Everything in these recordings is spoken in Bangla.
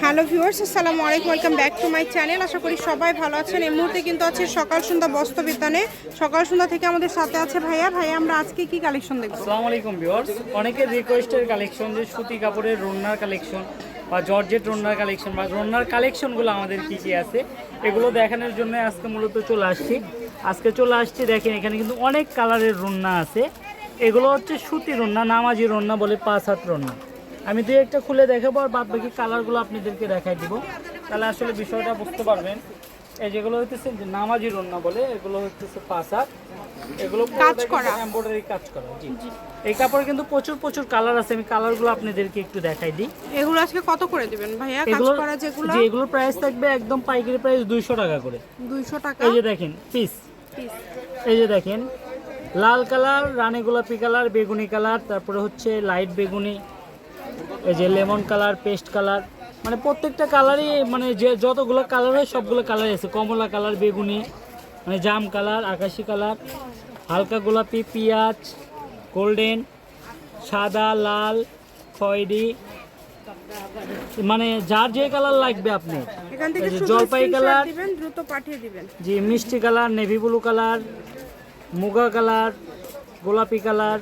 হ্যালো ভিউয়ার্স, আসসালামু আলাইকুম, welcome back to my channel. আশা করি সবাই ভালো আছেন। এই মুহূর্তে কিন্তু আছে সকাল সন্ধ্যা বস্ত্র বিতানে সকাল সন্ধ্যা থেকে আমাদের সাথে আছে ভাইয়া। ভাইয়া, আমরা আজকে কি কালেকশন দেখব? আসসালামু আলাইকুম ভিউয়ার্স। অনেকের রিকোয়েস্টের কালেকশন যে সুতি কাপড়ের রন্নার কালেকশন বা জর্জেট রন্নার কালেকশন বা রন্নার কালেকশনগুলো আমাদের কী কী আছে, এগুলো দেখানোর জন্য আজকে মূলত চলে আসছি। আজকে চলে আসছি, দেখেন এখানে কিন্তু অনেক কালারের রন্না আছে। এগুলো হচ্ছে সুতি রন্না নামাজি রন্না বলে পাঁচ হাত রন্না আমি দুই একটা খুলে দেখাবো আর বাদ বাকি কালারগুলো আপনাদেরকে দেখাই দিব। তাহলে আসলে বিষয়টা বুঝতে পারবেন। এই যেগুলো হচ্ছে যে নামাজি রন্না বলে এগুলো হচ্ছে হাত। এগুলো কাজ করা। এমব্রয়ডারি কাজ করা জি। এই কাপড়ে কিন্তু প্রচুর প্রচুর কালার আছে আমি কালারগুলো আপনাদেরকে একটু দেখাই দিই। এগুলো আজকে কত করে দিবেন ভাইয়া? কাজ করা যেগুলো? যে এগুলোর প্রাইস থাকবে একদম পাইকারি প্রাইস দুইশো টাকা করে। দুইশো টাকা? এই যে দেখেন পিস piece। এই যে দেখেন লাল কালার রানী গোলাপি কালার বেগুনি কালার তারপরে হচ্ছে লাইট বেগুনি। এই যে লেমন কালার পেস্ট কালার মানে প্রত্যেকটা কালারই মানে যে যতগুলো কালার হয় সবগুলো কালার আছে। কমলা কালার বেগুনি মানে জাম কালার আকাশি কালার হালকা গোলাপি পেঁয়াজ গোল্ডেন সাদা লাল খয়েরি মানে যার যে কালার লাগবে আপনি জলপাই কালার দ্রুত পাঠিয়ে দিবেন। জি মিষ্টি কালার নেভি ব্লু কালার মুগা কালার গোলাপি কালার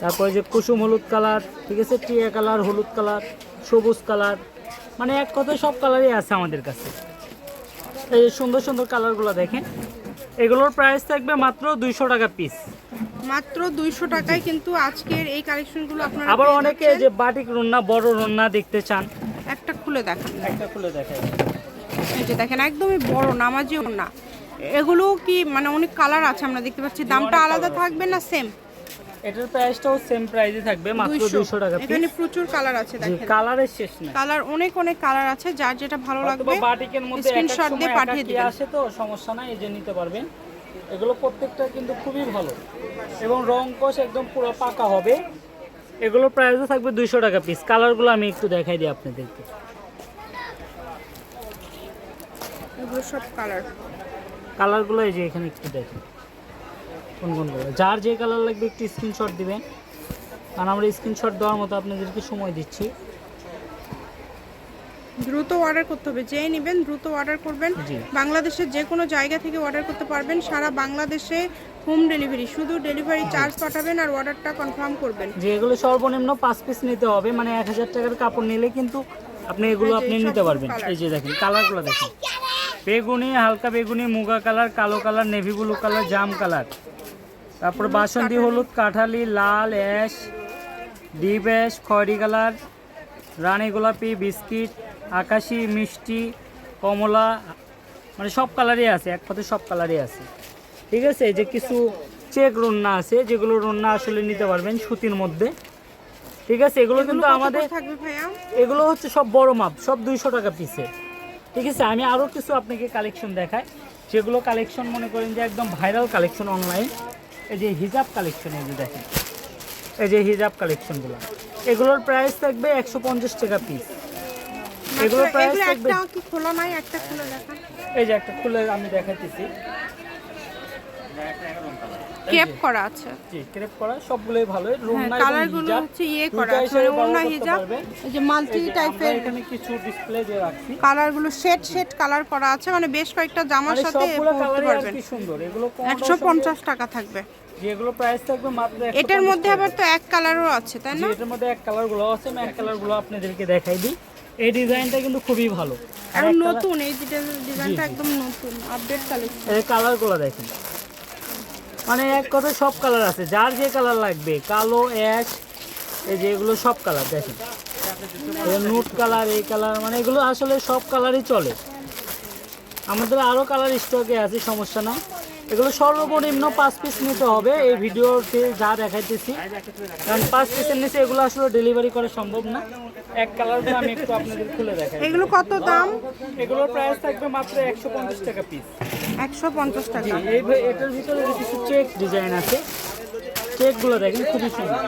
তারপরে যে কুসুম হলুদ কালার ঠিক আছে? টিয়া কালার হলুদ কালার সবুজ কালার মানে এক কথায় সব কালারই আছে আমাদের কাছে। এই সুন্দর সুন্দর কালারগুলো দেখেন এগুলোর প্রাইস থাকবে মাত্র দুইশো টাকা পিস মাত্র দুইশো টাকায় কিন্তু আজকের এই কালেকশনগুলো আপনারা আবার অনেকে যে বাটিক রন্না বড় রন্না দেখতে চান। একটা খুলে দেখান। একটা খুলে দেখাই এই যে দেখেন একদমই বড় নামাজিও না এগুলো কি মানে অনেক কালার আছে আমরা দেখতে পাচ্ছি। দামটা আলাদা থাকবে না সেম এটার প্রাইসটাও সেম প্রাইসে থাকবে মাত্র দুইশো। টাকা এখানে প্রচুর কালার আছে দেখেন। কালারের শেষ না কালার অনেক অনেক কালার আছে যার যেটা ভালো লাগবে বাটিকের মধ্যে স্ক্রিনশট দিয়ে পাঠিয়ে দিবেন। আসে তো সমস্যা নাই এই যে নিতে পারবেন। এগুলো প্রত্যেকটা কিন্তু খুবই ভালো। এবং রং কষ একদম পুরো পাকা হবে। এগুলো প্রাইসও থাকবে দুইশো টাকা পিস কালারগুলো আমি একটু দেখাই দিই আপনাদেরকে। এগুলো সব কালার কালারগুলো এই যে এখানে একটু দেখেন। কোন কোনগুলো যার যে কালার লাগবে একটু স্ক্রিনশট দিবেন। কারণ আমরা স্ক্রিনশট দেওয়ার মতো আপনাদেরকে সময় দিচ্ছি। দ্রুত অর্ডার করতে হবে। যেই নেবেন দ্রুত অর্ডার করবেন। বাংলাদেশের যে কোনো জায়গা থেকে অর্ডার করতে পারবেন। সারা বাংলাদেশে হোম ডেলিভারি শুধু ডেলিভারি চার্জ পাঠাবেন আর অর্ডারটা কনফার্ম করবেন। যে এগুলো সর্বনিম্ন পাঁচ পিস নিতে হবে। মানে এক হাজার টাকার কাপড় নিলে কিন্তু আপনি এগুলো আপনি নিতে পারবেন। এই যে দেখেন কালারগুলো দেখেন। বেগুনি হালকা বেগুনি মুগা কালার কালো কালার নেভি ব্লু কালার জাম কালার তারপর বাসন্তী হলুদ কাঠালি লাল অ্যাশ ডিপ অ্যাশ খয়রি কালার রানী গোলাপি বিস্কিট আকাশি মিষ্টি কমলা মানে সব কালারই আছে এক কথায় সব কালারই আছে। ঠিক আছে যে কিছু চেক রন্না আছে যেগুলো রন্না আসলে নিতে পারবেন সুতির মধ্যে। ঠিক আছে এগুলো কিন্তু আমাদের এগুলো হচ্ছে সব বড় মাপ সব দুইশো টাকা পিসে ঠিক আছে আমি আরও কিছু আপনাকে কালেকশন দেখাই। যেগুলো কালেকশন মনে করেন যে একদম ভাইরাল কালেকশন অনলাইন এই যে হিজাব কালেকশন এই যে দেখেন। এই যে হিজাব কালেকশনগুলো। এগুলোর প্রাইস থাকবে একশো পঞ্চাশ টাকা পিস এগুলোর প্রাইস থাকবে কি খোলা নাই? একটা খুলে দেখান এই যে একটা খুলে আমি দেখাইতেছি। কেপ করা আছে। জি ক্রেপ করা সবগুলোই ভালো। কালারগুলো হচ্ছে ইয়ে করা আছে হিজাব। এই যে মাল্টি টাইপের এখানে কিছু ডিসপ্লে দিয়ে রাখছি। কালারগুলো শেড শেড কালার করা আছে। মানে বেশ কয়েকটা জামার মানে সাথে পরতে পারবেন। সুন্দর। এগুলো টাকা থাকবে। যেগুলো প্রাইস থাকবে মাত্র এটার মধ্যে আবার তো এক কালারও আছে তাই না? এটার মধ্যে এক কালারগুলো আছে আমি এক কালারগুলো আপনাদেরকে দেখাই দিই। এই ডিজাইনটা কিন্তু খুবই ভালো। আর নতুন এই ডিজাইনটা একদম নতুন আপডেট কালেকশন এই কালারগুলো দেখেন। মানে এক কথায় সব কালার আছে যার যে কালার লাগবে কালো অ্যাশ এই যে এগুলো সব কালার দেখেন। নুট কালার এই কালার মানে এগুলো আসলে সব কালারই চলে। আমাদের আরও কালার স্টকে আছে সমস্যা না এগুলো সর্বনিম্ন পাঁচ পিস নিতে হবে। এই ভিডিওতে যা দেখাইতেছি কারণ পাঁচ পিসের নিচে এগুলো আসলে ডেলিভারি করা সম্ভব না। এক কালারগুলো আমি একটু আপনাদের খুলে দেখাই। এগুলো কত দাম? এগুলোর প্রাইস থাকবে মাত্র একশো পঞ্চাশ টাকা পিস একশো পঞ্চাশ টাকা। এই এটার ভিতরে কিছু চেক ডিজাইন আছে চেকগুলো দেখেন খুবই সুন্দর।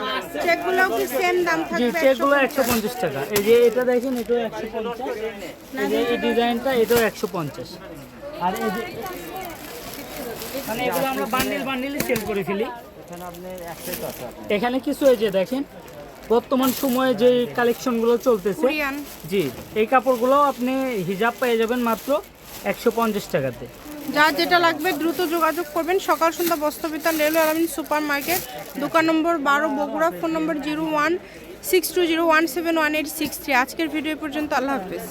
চেকগুলোও কি সেম দাম জি চেকগুলো একশো পঞ্চাশ? টাকা। এই যে এটা দেখেন এটাও একশো পঞ্চাশ। এই যে এই ডিজাইনটা এটাও একশো পঞ্চাশ। আর এই যে মানে এগুলো আমরা বান্ডিল বান্ডিলে সেল করে ফেলি। এখানে কিছু এই যে দেখেন বর্তমান সময়ে যে কালেকশনগুলো চলতেছে জি এই কাপড়গুলো আপনি হিজাব পেয়ে যাবেন মাত্র একশো পঞ্চাশ টাকাতে। যা যেটা লাগবে দ্রুত যোগাযোগ করবেন। সকাল সন্ধ্যা বস্ত্রবিতান রেলওয়ে আলামিন সুপার মার্কেট দোকান নম্বর বারো Bogura phone number zero one six two zero one seven one eight six three. আজকের ভিডিও পর্যন্ত আল্লাহ হাফিজ।